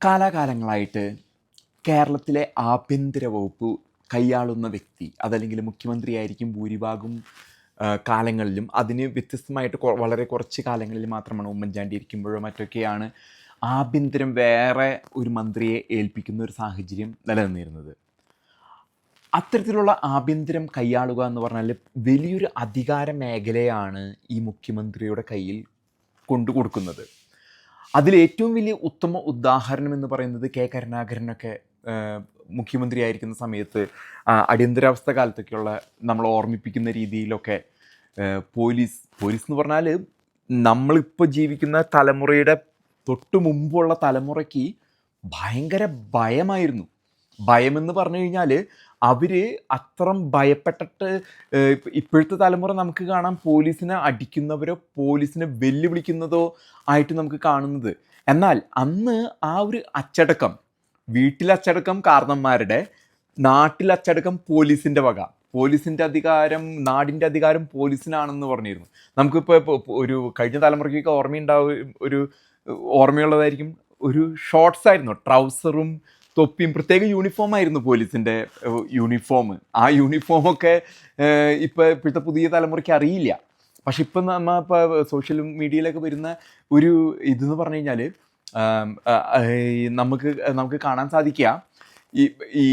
കാലാകാലങ്ങളായിട്ട് കേരളത്തിലെ ആഭ്യന്തര വകുപ്പ് കൈയാളുന്ന വ്യക്തി അതല്ലെങ്കിൽ മുഖ്യമന്ത്രിയായിരിക്കും ഭൂരിഭാഗം കാലങ്ങളിലും. അതിന് വ്യത്യസ്തമായിട്ട് വളരെ കുറച്ച് കാലങ്ങളിൽ മാത്രമാണ് ഉമ്മൻചാണ്ടി ഇരിക്കുമ്പോഴോ മറ്റൊക്കെയാണ് ആഭ്യന്തരം വേറെ ഒരു മന്ത്രിയെ ഏൽപ്പിക്കുന്ന ഒരു സാഹചര്യം നിലനിന്നിരുന്നത്. അത്തരത്തിലുള്ള ആഭ്യന്തരം കൈയാളുക എന്ന് പറഞ്ഞാൽ വലിയൊരു അധികാര മേഖലയാണ് ഈ മുഖ്യമന്ത്രിയുടെ കയ്യിൽ കൊണ്ടു കൊടുക്കുന്നത് അതിൽ ഏറ്റവും വലിയ ഉത്തമ ഉദാഹരണം എന്ന് പറയുന്നത് കെ കരുണാകരനൊക്കെ മുഖ്യമന്ത്രിയായിരിക്കുന്ന സമയത്ത് അടിയന്തരാവസ്ഥ കാലത്തൊക്കെയുള്ള നമ്മൾ ഓർമ്മിപ്പിക്കുന്ന രീതിയിലൊക്കെ പോലീസ് പോലീസ് എന്ന് പറഞ്ഞാൽ നമ്മളിപ്പോൾ ജീവിക്കുന്ന തലമുറയുടെ തൊട്ട് മുമ്പുള്ള തലമുറയ്ക്ക് ഭയങ്കര ഭയമായിരുന്നു. ഭയമെന്ന് പറഞ്ഞു കഴിഞ്ഞാൽ അവർ അത്രം ഭയപ്പെട്ടിട്ട് ഇപ്പോഴത്തെ തലമുറ നമുക്ക് കാണാം പോലീസിനെ അടിക്കുന്നവരോ പോലീസിനെ വെല്ലുവിളിക്കുന്നതോ ആയിട്ട് നമുക്ക് കാണുന്നത്. എന്നാൽ അന്ന് ആ ഒരു അച്ചടക്കം വീട്ടിലെ അച്ചടക്കം കാരണന്മാരുടെ നാട്ടിലെ അച്ചടക്കം പോലീസിന്റെ വക. പോലീസിന്റെ അധികാരം നാടിന്റെ അധികാരം പോലീസിനാണെന്ന് പറഞ്ഞിരുന്നു. നമുക്കിപ്പോൾ ഒരു കഴിഞ്ഞ തലമുറയ്ക്കൊക്കെ ഓർമ്മയുണ്ടാവും ഒരു ഓർമ്മയുള്ളതായിരിക്കും ഒരു ഷോർട്സ് ആയിരുന്നു ട്രൗസറും തൊപ്പിയും പ്രത്യേക യൂണിഫോം ആയിരുന്നു പോലീസിന്റെ യൂണിഫോം ആ യൂണിഫോമൊക്കെ ഇപ്പോൾ ഇപ്പോഴത്തെ പുതിയ തലമുറയ്ക്ക് അറിയില്ല. പക്ഷെ ഇപ്പം നമ്മൾ ഇപ്പോൾ സോഷ്യൽ മീഡിയയിലൊക്കെ വരുന്ന ഒരു ഇതെന്ന് പറഞ്ഞു കഴിഞ്ഞാൽ നമുക്ക് നമുക്ക് കാണാൻ സാധിക്കുക. ഈ ഈ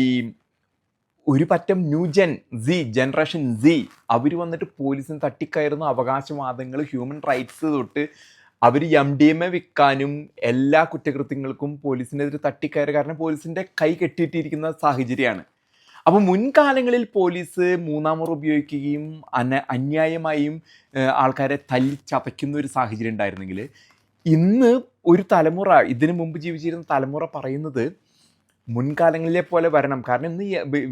ഒരു പറ്റം new gen Z generation Z അവർ വന്നിട്ട് പോലീസിന് തട്ടിക്കയറുന്ന അവകാശവാദങ്ങൾ ഹ്യൂമൻ റൈറ്റ്സ് തൊട്ട് അവർ എം ഡി എം എ വിൽക്കാനും എല്ലാ കുറ്റകൃത്യങ്ങൾക്കും പോലീസിനെതിരെ തട്ടിക്കയറുക കാരണം പോലീസിന്റെ കൈ കെട്ടിയിട്ടിരിക്കുന്ന സാഹചര്യമാണ്. അപ്പോൾ മുൻകാലങ്ങളിൽ പോലീസ് മൂന്നാം മുറ ഉപയോഗിക്കുകയും അന അന്യായമായും ആൾക്കാരെ തല്ലിച്ചതയ്ക്കുന്ന ഒരു സാഹചര്യം ഉണ്ടായിരുന്നെങ്കിൽ ഇന്ന് ഒരു തലമുറ ഇതിനു മുമ്പ് ജീവിച്ചിരുന്ന തലമുറ പറയുന്നത് മുൻകാലങ്ങളിലെ പോലെ വരണം. കാരണം ഇന്ന്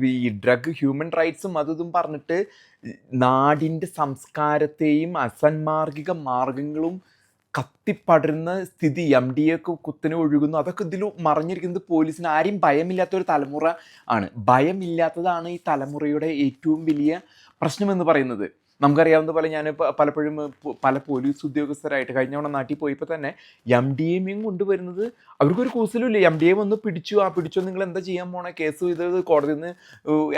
ഈ- ഡ്രഗ് ഹ്യൂമൻ റൈറ്റ്സും അതും പറഞ്ഞിട്ട് നാടിന്റെ സംസ്കാരത്തെയും അസന്മാർഗിക മാർഗങ്ങളും കത്തിപ്പടരുന്ന സ്ഥിതി എം ഡി എക്ക് കുത്തനെ ഒഴുകുന്നു. അതൊക്കെ ഇതിൽ മറിഞ്ഞിരിക്കുന്നത് പോലീസിന് ആരെയും ഭയമില്ലാത്ത ഒരു തലമുറ ആണ്. ഭയമില്ലാത്തതാണ് ഈ തലമുറയുടെ ഏറ്റവും വലിയ പ്രശ്നമെന്ന് പറയുന്നത്. നമുക്കറിയാവുന്ന പോലെ ഞാൻ പലപ്പോഴും പല പോലീസ് ഉദ്യോഗസ്ഥരായിട്ട് കഴിഞ്ഞ തവണ നാട്ടിൽ പോയപ്പോൾ തന്നെ എം ഡി എമ്മിയും കൊണ്ടുവരുന്നത് അവർക്കൊരു കൂസലുമില്ല. എം ഡി എം ഒന്ന് പിടിച്ചു. ആ പിടിച്ചോ നിങ്ങൾ എന്താ ചെയ്യാൻ പോണ? കേസ് ചെയ്തത് കോടതിയിൽ നിന്ന്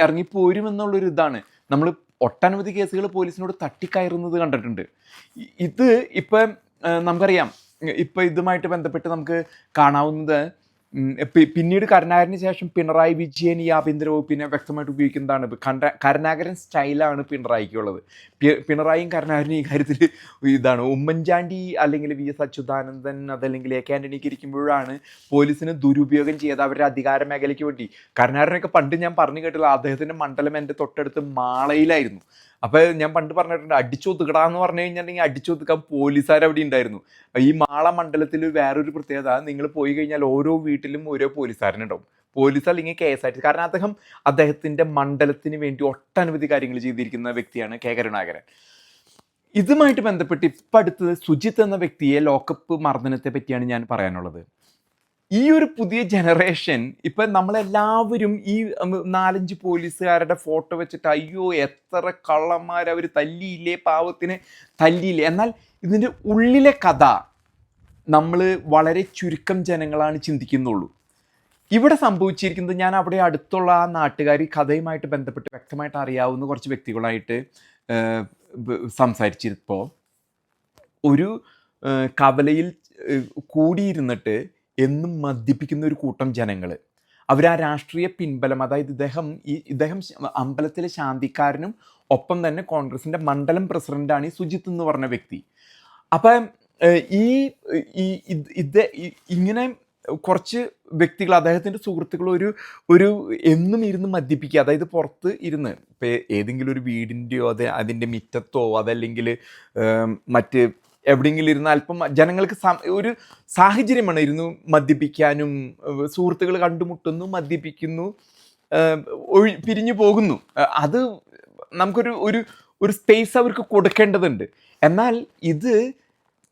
ഇറങ്ങിപ്പോരും എന്നുള്ളൊരു ഇതാണ്. നമ്മൾ ഒട്ടനവധി കേസുകൾ പോലീസിനോട് തട്ടിക്കയറുന്നത് കണ്ടിട്ടുണ്ട്. ഇത് ഇപ്പം നമുക്കറിയാം. ഇപ്പൊ ഇതുമായിട്ട് ബന്ധപ്പെട്ട് നമുക്ക് കാണാവുന്നത് പിന്നീട് കരുണാകരന് ശേഷം പിണറായി വിജയൻ ഈ ആഭ്യന്തര വകുപ്പിനെ വ്യക്തമായിട്ട് ഉപയോഗിക്കുന്നതാണ്. കരുണാകരൻ സ്റ്റൈലാണ് പിണറായിക്കുള്ളത് പിണറായിയും കരുണാകരനും ഈ കാര്യത്തിൽ ഇതാണ്. ഉമ്മൻചാണ്ടി അല്ലെങ്കിൽ വി എസ് അച്യുതാനന്ദൻ അതല്ലെങ്കിൽ എ കെ ആന്റണിക്ക് ഇരിക്കുമ്പോഴാണ് പോലീസിന് ദുരുപയോഗം ചെയ്ത് അവരുടെ അധികാര മേഖലയ്ക്ക് വേണ്ടി. കരുണാകരനൊക്കെ പണ്ട് ഞാൻ പറഞ്ഞു കേട്ടില്ല അദ്ദേഹത്തിന്റെ മണ്ഡലം എന്റെ തൊട്ടടുത്ത് മാളയിലായിരുന്നു. അപ്പൊ ഞാൻ പണ്ട് പറഞ്ഞിട്ടുണ്ട് അടിച്ചൊതുക്കട എന്ന് പറഞ്ഞു കഴിഞ്ഞിട്ടുണ്ടെങ്കിൽ അടിച്ചൊതുക്കാൻ പോലീസുകാർ അവിടെ ഉണ്ടായിരുന്നു ഈ മാള മണ്ഡലത്തിൽ വേറൊരു പ്രത്യേകത നിങ്ങൾ പോയി കഴിഞ്ഞാൽ ഓരോ വീട്ടിലും ഓരോ പോലീസുകാരനുണ്ടാവും പോലീസ് അല്ലെങ്കിൽ കെ എസ് ആർ ടി കാരണം അദ്ദേഹം അദ്ദേഹത്തിന്റെ മണ്ഡലത്തിന് വേണ്ടി ഒട്ടനവധി കാര്യങ്ങൾ ചെയ്തിരിക്കുന്ന വ്യക്തിയാണ് കെ കരുണാകരൻ. ഇതുമായിട്ട് ബന്ധപ്പെട്ട് ഇപ്പം അടുത്തത് സുജിത്ത് എന്ന വ്യക്തിയെ ലോക്കപ്പ് മർദ്ദനത്തെ പറ്റിയാണ് ഞാൻ പറയാനുള്ളത്. ഈ ഒരു പുതിയ ജനറേഷൻ ഇപ്പൊ നമ്മളെല്ലാവരും ഈ നാലഞ്ച് പോലീസുകാരുടെ ഫോട്ടോ വെച്ചിട്ട് അയ്യോ എത്ര കള്ളന്മാർ അവർ തല്ലിയില്ലേ പാവത്തിന് തല്ലിയില്ലേ? എന്നാൽ ഇതിന്റെ ഉള്ളിലെ കഥ നമ്മൾ വളരെ ചുരുക്കം ജനങ്ങളാണ് ചിന്തിക്കുന്നുള്ളൂ. ഇവിടെ സംഭവിച്ചിരിക്കുന്നത് ഞാൻ അവിടെ അടുത്തുള്ള ആ നാട്ടുകാർ ഈ കഥയുമായിട്ട് ബന്ധപ്പെട്ട് വ്യക്തമായിട്ട് അറിയാവുന്ന കുറച്ച് വ്യക്തികളായിട്ട് സംസാരിച്ചിരുപ്പോൾ ഒരു കവലയിൽ കൂടിയിരുന്നിട്ട് എന്നും മദ്യപിക്കുന്ന ഒരു കൂട്ടം ജനങ്ങൾ അവർ ആ രാഷ്ട്രീയ പിൻബലം അതായത് ഇദ്ദേഹം ഈ ഇദ്ദേഹം അമ്പലത്തിലെ ശാന്തിക്കാരനും ഒപ്പം തന്നെ കോൺഗ്രസിന്റെ മണ്ഡലം പ്രസിഡന്റാണ് ഈ സുജിത്ത് എന്ന് പറഞ്ഞ വ്യക്തി. അപ്പം ഈ ഇത് ഇങ്ങനെ കുറച്ച് വ്യക്തികൾ അദ്ദേഹത്തിന്റെ സുഹൃത്തുക്കൾ ഒരു ഒരു എന്നും ഇരുന്ന് മദ്യപിക്കുക അതായത് പുറത്ത് ഇരുന്ന് ഇപ്പം ഏതെങ്കിലും ഒരു വീടിന്റെയോ അത് അതിന്റെ മിറ്റത്തോ അതല്ലെങ്കിൽ മറ്റ് എവിടെയെങ്കിലും ഇരുന്ന് അല്പം ജനങ്ങൾക്ക് ഒരു സാഹചര്യമാണ് ഇരുന്നു മദ്യപിക്കാനും സുഹൃത്തുക്കൾ കണ്ടുമുട്ടുന്നു മദ്യപിക്കുന്നു ഒഴി- പിരിഞ്ഞു പോകുന്നു. അത് നമുക്കൊരു ഒരു ഒരു സ്പേസ് അവർക്ക് കൊടുക്കേണ്ടതുണ്ട്. എന്നാൽ ഇത്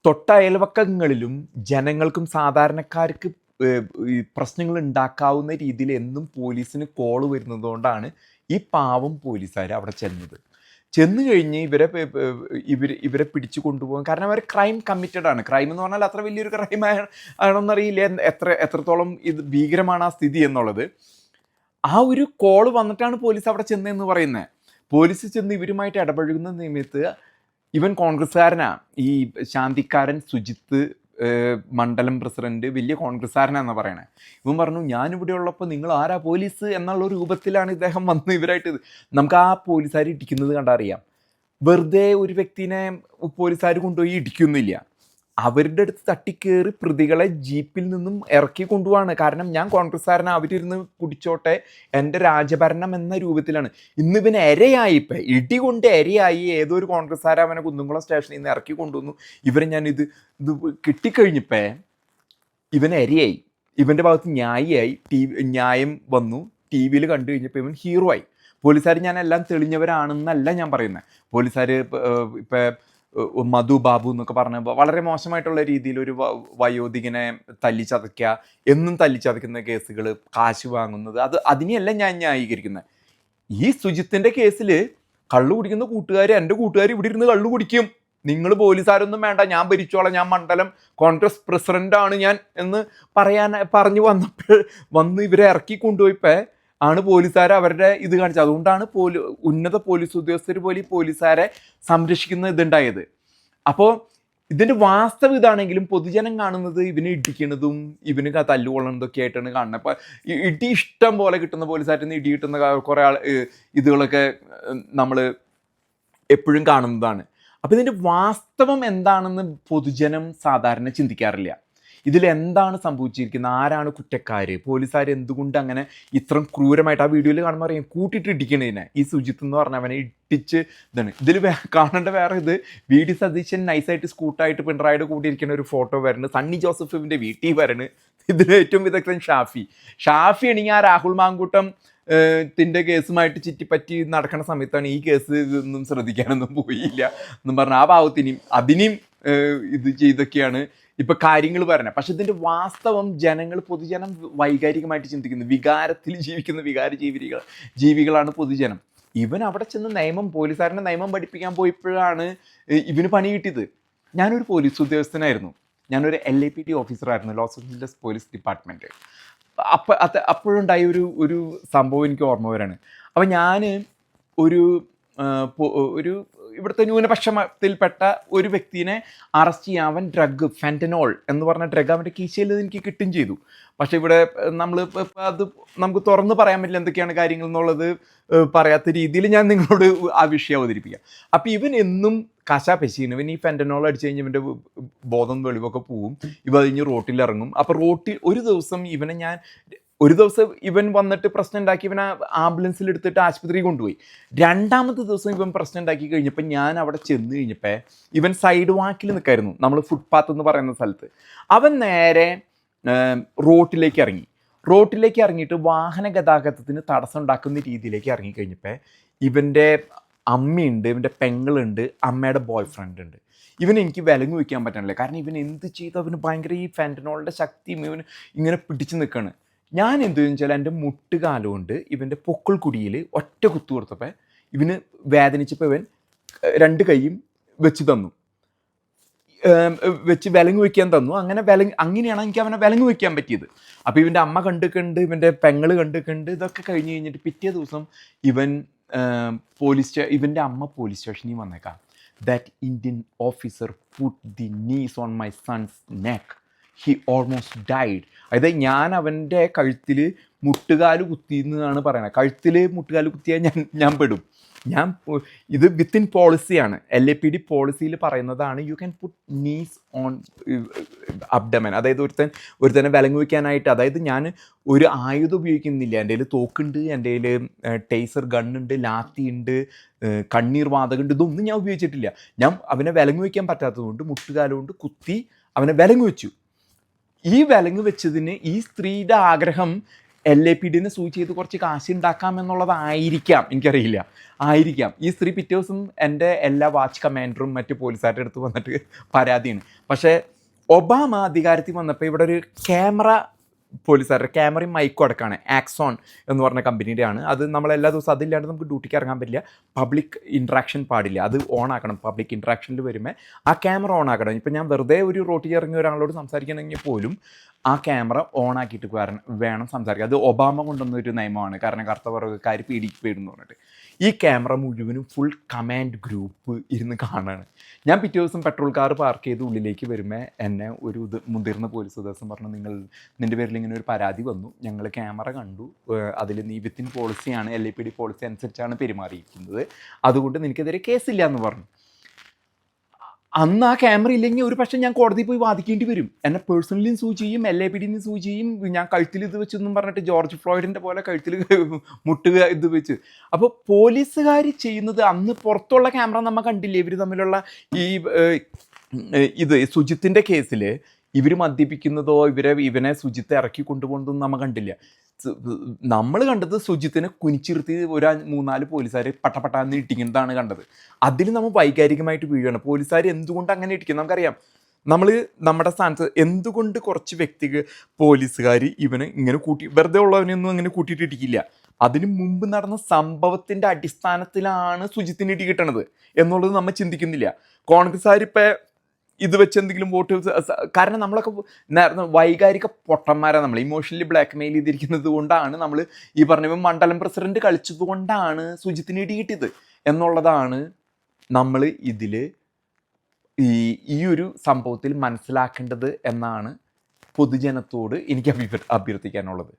തൊട്ട അയൽവക്കങ്ങളിലും ജനങ്ങൾക്കും സാധാരണക്കാർക്ക് പ്രശ്നങ്ങൾ ഉണ്ടാക്കാവുന്ന രീതിയിൽ എന്നും പോലീസിന് കോൾ വരുന്നതുകൊണ്ടാണ് ഈ പാവം പോലീസുകാർ അവിടെ ചെന്നത്. ചെന്ന് കഴിഞ്ഞ് ഇവരെ ഇവർ ഇവർ പിടിച്ചു കൊണ്ടുപോകാൻ കാരണം അവർ ക്രൈം കമ്മിറ്റഡ് ആണ്. ക്രൈം എന്ന് പറഞ്ഞാൽ അത്ര വലിയൊരു ക്രൈം ആണെന്നറിയില്ല. എത്ര എത്രത്തോളം ഇത് ഭീകരമാണ് ആ സ്ഥിതി എന്നുള്ളത്. ആ ഒരു കോൾ വന്നിട്ടാണ് പോലീസ് അവിടെ ചെന്നതെന്ന് പറയുന്നത് പോലീസ് ചെന്ന് ഇവരുമായിട്ട് ഇടപഴകുന്ന നിമിത്ത് ഇവൻ കോൺഗ്രസ്സുകാരനാണ് ഈ ശാന്തിക്കാരൻ സുജിത്ത് മണ്ഡലം പ്രസിഡന്റ് വലിയ കോൺഗ്രസ്സുകാരനാന്ന് പറയണേ. ഇവൻ പറഞ്ഞു ഞാനിവിടെ ഉള്ളപ്പോൾ നിങ്ങൾ ആരാ പോലീസ് എന്നുള്ള രൂപത്തിലാണ് ഇദ്ദേഹം വന്ന് ഇവരായിട്ട് നമുക്ക് ആ പോലീസുകാർ ഇടിക്കുന്നത് കണ്ടറിയാം വെറുതെ ഒരു വ്യക്തിനെ പോലീസുകാർ കൊണ്ടുപോയി ഇടിക്കുന്നില്ല. അവരുടെ അടുത്ത് തട്ടിക്കേറി പ്രതികളെ ജീപ്പിൽ നിന്നും ഇറക്കി കൊണ്ടുപോവാണ്. കാരണം ഞാൻ കോൺഗ്രസ്സുകാരനെ അവരിരുന്ന് കുടിച്ചോട്ടെ എന്റെ രാജഭരണം എന്ന രൂപത്തിലാണ്. ഇന്ന് പിന്നെ എരയായി ഇപ്പം. ഇടി കൊണ്ട് ഇരയായി ഏതൊരു കോൺഗ്രസ്സുകാരെ അവനെ കുന്നുംകുളം സ്റ്റേഷനിൽ നിന്ന് ഇറക്കി കൊണ്ടുവന്നു. ഇവരെ ഞാൻ ഇത് ഇത് കിട്ടിക്കഴിഞ്ഞപ്പേ ഇവൻ ഇരയായി ഇവന്റെ ഭാഗത്ത് ന്യായിയായി. ടി ന്യായം വന്നു. ടി വിയിൽ കണ്ടു കഴിഞ്ഞപ്പോൾ ഇവൻ ഹീറോ ആയി. പോലീസുകാർ ഞാൻ എല്ലാം തെളിഞ്ഞവരാണെന്നല്ല ഞാൻ പറയുന്നത്. പോലീസുകാർ ഇപ്പം മധു ബാബു എന്നൊക്കെ പറഞ്ഞ വളരെ മോശമായിട്ടുള്ള രീതിയിൽ ഒരു വയോധികനെ തല്ലിച്ചതയ്ക്കുക എന്നും തല്ലിച്ചതയ്ക്കുന്ന കേസുകൾ കാശ് വാങ്ങുന്നത് അത് അതിനെയല്ല ഞാൻ ന്യായീകരിക്കുന്നത്. ഈ സുജിത്തിന്റെ കേസിൽ കള്ളു കുടിക്കുന്ന കൂട്ടുകാർ എന്റെ കൂട്ടുകാർ ഇവിടെ ഇരുന്ന് കള്ളു കുടിക്കും. നിങ്ങൾ പോലീസാരൊന്നും വേണ്ട ഞാൻ ഭരിച്ചോളാം ഞാൻ മണ്ഡലം കോൺഗ്രസ് പ്രസിഡന്റാണ് ഞാൻ എന്ന് പറയാൻ പറഞ്ഞു വന്നപ്പോൾ വന്ന് ഇവരെ ഇറക്കി കൊണ്ടുപോയപ്പോൾ ആണ് പോലീസുകാർ അവരുടെ ഇത് കാണിച്ചത്. അതുകൊണ്ടാണ് പോലീ ഉന്നത പോലീസ് ഉദ്യോഗസ്ഥർ പോലും ഈ പോലീസുകാരെ സംരക്ഷിക്കുന്ന ഇതുണ്ടായത്. അപ്പോൾ ഇതിന്റെ വാസ്തവ ഇതാണെങ്കിലും പൊതുജനം കാണുന്നത് ഇവനെ ഇടിക്കുന്നതും ഇവന് ക- തല്ലുകൊള്ളുന്നതൊക്കെ ആയിട്ടാണ് കാണുന്നത്. അപ്പോൾ ഇടി ഇഷ്ടം പോലെ കിട്ടുന്ന പോലീസായിട്ട് നിന്ന് ഇടി കിട്ടുന്ന കുറേ ആൾ ഇതുകളൊക്കെ നമ്മൾ എപ്പോഴും കാണുന്നതാണ്. അപ്പോൾ ഇതിന്റെ വാസ്തവം എന്താണെന്ന് പൊതുജനം സാധാരണ ചിന്തിക്കാറില്ല. ഇതിൽ എന്താണ് സംഭവിച്ചിരിക്കുന്നത്? ആരാണ് കുറ്റക്കാർ പോലീസുകാർ എന്തുകൊണ്ട് അങ്ങനെ ഇത്രയും ക്രൂരമായിട്ട് ആ വീഡിയോയിൽ കാണുമ്പോൾ അറിയാം? കൂട്ടിയിട്ട് ഇടിക്കണതിനെ ഈ സുജിത്ത് എന്ന് പറഞ്ഞ അവനെ ഇട്ടിച്ച് ഇതാണ്. ഇതിൽ കാണേണ്ട വേറെ ഇത് വി ഡി സതീശൻ നൈസായിട്ട് സ്കൂട്ടായിട്ട് പിണറായിയുടെ കൂടി ഇരിക്കുന്ന ഒരു ഫോട്ടോ വരണ്. സണ്ണി ജോസഫിന്റെ വീട്ടിൽ വരണ്. ഇതിൽ ഏറ്റവും വിദഗ്ധൻ ഷാഫി. ഷാഫി ആണെങ്കിൽ ആ രാഹുൽ മാങ്കൂട്ടം ത്തിന്റെ കേസുമായിട്ട് ചുറ്റിപ്പറ്റി നടക്കുന്ന സമയത്താണ് ഈ കേസ് ഒന്നും ശ്രദ്ധിക്കാനൊന്നും പോയില്ല എന്നും പറഞ്ഞാൽ ആ ഭാവത്തിനും അതിനെയും ഏഹ്, ഇത് ചെയ്തൊക്കെയാണ്. ഇപ്പൊ കാര്യങ്ങൾ പറയുന്നത് പക്ഷെ ഇതിന്റെ വാസ്തവം ജനങ്ങൾ പൊതുജനം വൈകാരികമായിട്ട് ചിന്തിക്കുന്നു. വികാരത്തിൽ ജീവിക്കുന്ന വികാര ജീവികൾ ജീവികളാണ് പൊതുജനം. ഇവൻ അവിടെ ചെന്ന് നിയമം പോലീസുകാരനെ നിയമം പഠിപ്പിക്കാൻ പോയപ്പോഴാണ് ഇവന് പണി കിട്ടിയത്. ഞാനൊരു പോലീസ് ഉദ്യോഗസ്ഥനായിരുന്നു. ഞാനൊരു എൽ എ പി ടി ഓഫീസറായിരുന്നു ലോസ് ഏഞ്ചലസ് പോലീസ് ഡിപ്പാർട്ട്മെന്റ് അപ്പോൾ അത് അപ്പോഴുണ്ടായ ഒരു ഒരു സംഭവം എനിക്ക് ഓർമ്മ വരാണ്. അപ്പോൾ ഞാൻ ഒരു ഒരു ഇവിടുത്തെ ന്യൂനപക്ഷത്തിൽപ്പെട്ട ഒരു വ്യക്തിനെ അറസ്റ്റ് ചെയ്യാൻ അവൻ ഡ്രഗ് ഫെന്റനോൾ എന്ന് പറഞ്ഞ ഡ്രഗ് അവന്റെ കീശയിൽ എനിക്ക് കിട്ടും ചെയ്തു. പക്ഷേ ഇവിടെ നമ്മൾ അത് നമുക്ക് തുറന്ന് പറയാൻ പറ്റില്ല എന്തൊക്കെയാണ് കാര്യങ്ങൾ എന്നുള്ളത് പറയാത്ത രീതിയിൽ ഞാൻ നിങ്ങളോട് ആ വിഷയം അവതരിപ്പിക്കാം. അപ്പം ഇവൻ എന്നും കശ പെശീന് ഇവൻ ഈ ഫെന്റനോൾ അടിച്ചു കഴിഞ്ഞ് ഇവന്റെ ബോധം വെളിവൊക്കെ പോവും. ഇവ കഴിഞ്ഞ് റോട്ടിൽ ഇറങ്ങും അപ്പോൾ റോട്ടിൽ ഒരു ദിവസം ഇവനെ ഞാൻ ഒരു ദിവസം ഇവൻ വന്നിട്ട് പ്രശ്നം ഉണ്ടാക്കി ഇവനെ ആംബുലൻസിൽ എടുത്തിട്ട് ആശുപത്രി കൊണ്ടുപോയി. രണ്ടാമത്തെ ദിവസം ഇവൻ പ്രശ്നം ഉണ്ടാക്കി കഴിഞ്ഞപ്പോൾ ഞാൻ അവിടെ ചെന്ന് കഴിഞ്ഞപ്പോൾ ഇവൻ സൈഡ് വാക്കിൽ നിൽക്കായിരുന്നു നമ്മൾ ഫുട്പാത്ത് എന്ന് പറയുന്ന സ്ഥലത്ത്. അവൻ നേരെ റോട്ടിലേക്ക് ഇറങ്ങി. റോട്ടിലേക്ക് ഇറങ്ങിയിട്ട് വാഹന ഗതാഗതത്തിന് തടസ്സം ഉണ്ടാക്കുന്ന രീതിയിലേക്ക് ഇറങ്ങിക്കഴിഞ്ഞപ്പോൾ ഇവന്റെ അമ്മയുണ്ട് ഇവന്റെ പെങ്ങളുണ്ട് അമ്മയുടെ ബോയ് ഫ്രണ്ട് ഉണ്ട്. ഇവന് എനിക്ക് വിലങ്ങ് വയ്ക്കാൻ പറ്റണില്ല. കാരണം ഇവൻ എന്ത് ചെയ്തു? അവന് ഭയങ്കര ഈ ഫെന്റനോളിന്റെ ശക്തിയും ഇവന് ഇങ്ങനെ പിടിച്ചു നിൽക്കുകയാണ് ഞാൻ എന്ത് വെച്ചാൽ എന്റെ മുട്ടുകാലം കൊണ്ട് ഇവന്റെ പൊക്കിൾ കുടിയിൽ ഒറ്റ കുത്തു കൊടുത്തപ്പോൾ ഇവന് വേദനിച്ചപ്പോൾ ഇവൻ രണ്ട് കൈയും വെച്ച് തന്നു. വെച്ച് വിലങ്ങ് വയ്ക്കാൻ തന്നു. അങ്ങനെ വിലങ്ങ് അങ്ങനെയാണ് എനിക്ക് അവനെ വിലങ്ങ് വയ്ക്കാൻ പറ്റിയത്. അപ്പോൾ ഇവന്റെ അമ്മ കണ്ടിട്ടുണ്ട് ഇവന്റെ പെങ്ങൾ കണ്ടിട്ടുണ്ട് ഇതൊക്കെ കഴിഞ്ഞ് കഴിഞ്ഞിട്ട് പിറ്റേ ദിവസം ഇവൻ പോലീസ് സ്റ്റേ ഇവന്റെ അമ്മ പോലീസ് സ്റ്റേഷനിൽ വന്നേക്കാം. That Indian officer put the knees on my son's neck he almost died അതായത് ഞാൻ അവന്റെ കഴുത്തിൽ മുട്ടുകാൽ കുത്തി എന്നാണ് പറയുന്നത്. കഴുത്തിൽ മുട്ടുകാൽ കുത്തിയാൽ ഞാൻ ഞാൻ പെടും. ഞാൻ ഇത് വിത്തിൻ പോളിസിയാണ് എൽ എ പി ഡി പോളിസിയിൽ പറയുന്നതാണ് you can put knees on abdomen അതായത് ഒരുത്തൻ ഒരുത്തനെ വിലങ്ങ് വയ്ക്കാനായിട്ട്. അതായത് ഞാൻ ഒരു ആയുധം ഉപയോഗിക്കുന്നില്ല. എന്റെ കയ്യിൽ തോക്കുണ്ട് എന്റെ കയ്യിൽ ടേസർ ഗണ്ണുണ്ട് ലാത്തി ഉണ്ട് ഏഹ് കണ്ണീർ വാതകമുണ്ട് ഇതൊന്നും ഞാൻ ഉപയോഗിച്ചിട്ടില്ല. ഞാൻ അവനെ വിലങ്ങ് വയ്ക്കാൻ പറ്റാത്തതുകൊണ്ട് മുട്ടുകാലം കൊണ്ട് കുത്തി അവനെ വിലങ്ങ് വെച്ചു. ഈ വിലങ്ങ് വെച്ചതിന് ഈ സ്ത്രീയുടെ ആഗ്രഹം എൽ എ പി ഡിനെ സൂചി ചെയ്ത് കുറച്ച് കാശ് ഉണ്ടാക്കാം എന്നുള്ളതായിരിക്കാം. എനിക്കറിയില്ല. ആയിരിക്കാം. ഈ സ്ത്രീ പിറ്റേ ദിവസം എന്റെ എല്ലാ വാച്ച് കമാൻഡറും മറ്റു പോലീസുകാരുടെ അടുത്ത് വന്നിട്ട് പരാതിയാണ്. പക്ഷേ ഒബാമ അധികാരത്തിൽ വന്നപ്പോൾ ഇവിടെ ഒരു ക്യാമറ പോലീസുകാരുടെ ക്യാമറയും മൈക്കും അടക്കമാണ് ആക്സോൺ എന്ന് പറഞ്ഞ കമ്പനിയുടെയാണ്. അത് നമ്മൾ എല്ലാ ദിവസവും അതില്ലാണ്ട് നമുക്ക് ഡ്യൂട്ടിക്ക് ഇറങ്ങാൻ പറ്റില്ല. പബ്ലിക് ഇൻട്രാക്ഷൻ പാടില്ല. അത് ഓൺ ആക്കണം. പബ്ലിക് ഇൻട്രാക്ഷനിൽ വരുമ്പോൾ ആ ക്യാമറ ഓൺ ആക്കണം. ഇപ്പം ഞാൻ വെറുതെ ഒരു റോട്ടിൽ ഇറങ്ങിയ ഒരാളോട് സംസാരിക്കണമെങ്കിൽ പോലും ആ ക്യാമറ ഓൺ ആക്കിയിട്ട് കാരണം വേണം സംസാരിക്കുക അത് ഒബാമ കൊണ്ടുവന്ന ഒരു നിയമമാണ്. കാരണം കറുത്ത വർഗക്കാർ പീഡിക്കപ്പെടുന്നു പറഞ്ഞിട്ട്. ഈ ക്യാമറ മുഴുവനും ഫുൾ കമാൻഡ് ഗ്രൂപ്പ് ഇരുന്ന് കാണുകയാണ് ഞാൻ പിറ്റേ ദിവസം പെട്രോൾ കാർ പാർക്ക് ചെയ്ത് ഉള്ളിലേക്ക് വരുമ്പോൾ എന്നെ ഒരു ഇത് മുതിർന്ന പോലീസ് ഉദ്യോഗസ്ഥൻ പറഞ്ഞു നിങ്ങൾ നിന്റെ പേരിൽ ഇങ്ങനെ ഒരു പരാതി വന്നു. ഞങ്ങൾ ക്യാമറ കണ്ടു. അതിൽ knee within പോളിസിയാണ് L I P D policy അനുസരിച്ചാണ് പെരുമാറിയിരിക്കുന്നത്. അതുകൊണ്ട് നിനക്കെതിരെ കേസില്ല എന്ന് പറഞ്ഞു. അന്ന് ആ ക്യാമറ ഇല്ലെങ്കിൽ ഒരു പക്ഷേ ഞാൻ കോടതിയിൽ പോയി വാദിക്കേണ്ടി വരും. എന്നെ പേഴ്സണലിയും സൂ ചെയ്യും എൽ എ പി ഡിന്ന് സൂ ചെയ്യും. ഞാൻ കഴുത്തിൽ ഇത് വെച്ചെന്നും പറഞ്ഞിട്ട് ജോർജ് ഫ്ലോയിഡിന്റെ പോലെ കഴുത്തിൽ മുട്ടുക ഇത് വെച്ച്. അപ്പോൾ പോലീസുകാർ ചെയ്യുന്നത് അന്ന് പുറത്തുള്ള ക്യാമറ നമ്മൾ കണ്ടില്ലേ? ഇവർ തമ്മിലുള്ള ഈ ഇത് സുജിത്തിന്റെ കേസിൽ ഇവർ മദ്യപിക്കുന്നതോ ഇവരെ ഇവനെ സുജിത്തെ ഇറക്കി കൊണ്ടുപോകുന്നതും നമ്മൾ കണ്ടില്ല. നമ്മൾ കണ്ടത് സുജിത്തിനെ കുനിച്ചിരുത്തി ഒരു മൂന്നാൽ പോലീസുകാർ പട്ടപ്പട്ടാന്ന് ഇട്ടിക്കുന്നതാണ് കണ്ടത്. അതിൽ നമ്മൾ വൈകാരികമായിട്ട് വീഴുകയാണ് പോലീസുകാർ എന്തുകൊണ്ട് അങ്ങനെ ഇട്ടിക്കുന്നത് നമുക്കറിയാം. നമ്മൾ നമ്മുടെ സ്ഥാനത്ത് എന്തുകൊണ്ട് കുറച്ച് വ്യക്തികൾ പോലീസുകാർ ഇവന് ഇങ്ങനെ കൂട്ടി വെറുതെ ഉള്ളവനെയൊന്നും അങ്ങനെ കൂട്ടിയിട്ട് ഇടിക്കില്ല അതിന് മുമ്പ് നടന്ന സംഭവത്തിന്റെ അടിസ്ഥാനത്തിലാണ് സുജിത്തിന് ഇടി കിട്ടണത് എന്നുള്ളത് നമ്മൾ ചിന്തിക്കുന്നില്ല. കോൺഗ്രസ്സുകാർ ഇപ്പം ഇത് വെച്ച് എന്തെങ്കിലും വോട്ട് കാരണം നമ്മളൊക്കെ വൈകാരിക പൊട്ടന്മാരാണ് നമ്മൾ ഇമോഷണലി ബ്ലാക്ക് മെയിൽ ചെയ്തിരിക്കുന്നത് കൊണ്ടാണ് നമ്മൾ ഈ പറഞ്ഞ മണ്ഡലം പ്രസിഡന്റ് കളിച്ചത് കൊണ്ടാണ് സുജിത്തിന് ഇടി കിട്ടിയത് എന്നുള്ളതാണ് നമ്മൾ ഇതിൽ ഈ ഈ ഒരു സംഭവത്തിൽ മനസ്സിലാക്കേണ്ടത് എന്നാണ് പൊതുജനത്തോട് എനിക്ക് അഭ്യർ അഭ്യർത്ഥിക്കാനുള്ളത്.